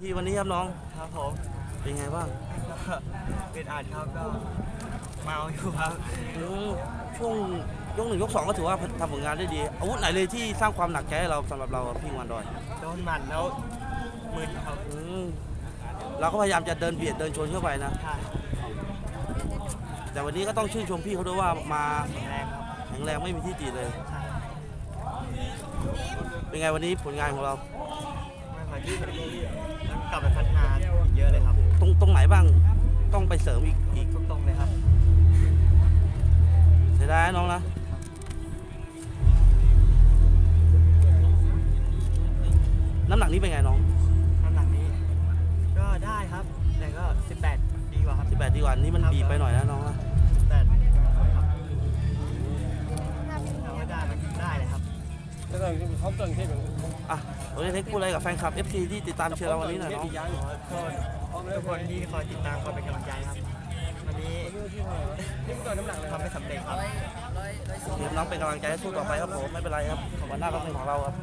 ที่วันนี้ครับน้องครับผมเป็นไงบ้างเป็นอาจครับก็เมาอยู่ครับอืมช่วงยกหนึ่งยกสองก็ถือว่าทำผลงานได้ดี อาวุธไหนเลยที่สร้างความหนักใจให้เราสำหรับเราอะพี่วันดอยโดนหมันแล้วมึนครับอืมเราก็พยายามจะเดินเบียดเดินชนเข้าไปนะใช่แต่วันนี้ก็ต้องชื่นชมพี่เขาด้วยว่ามาแข็งแรงครับแข็งแรงไม่มีที่ติเลยใช่เป็นไงวันนี้ผลงานของเรา ไม่ค่อยดีต้องกลับไปพัฒนาอีกเยอะเลยครับ ตรงตรงไหนบ้างต้องไปเสริมอีกอีกทุกตรงเลยครับเสียดายนะน้องนะน้ำหนักนี้เป็นไงน้องน้ำหนักนี้ ก็ได้ครับ แต่ก็ 18 ดีกว่าครับ 18ดีกว่านี่มันบีบไปหน่อยนะน้องนะ อะวันนี้เทคพูดอะไรกับแฟนคลับ FC ที่ติดตามเชียร์เราวันนี้หน่อยน้องขอโทษทุกคนที่คอยติดตามคอยเป็นกำลังใจครับวันนี้ทำไม่สำเร็จครับเดี๋ยวน้องเป็นกำลังใจให้สู้ต่อไปครับผมไม่เป็นไรครับวันหน้าก็เป็นของเราครับ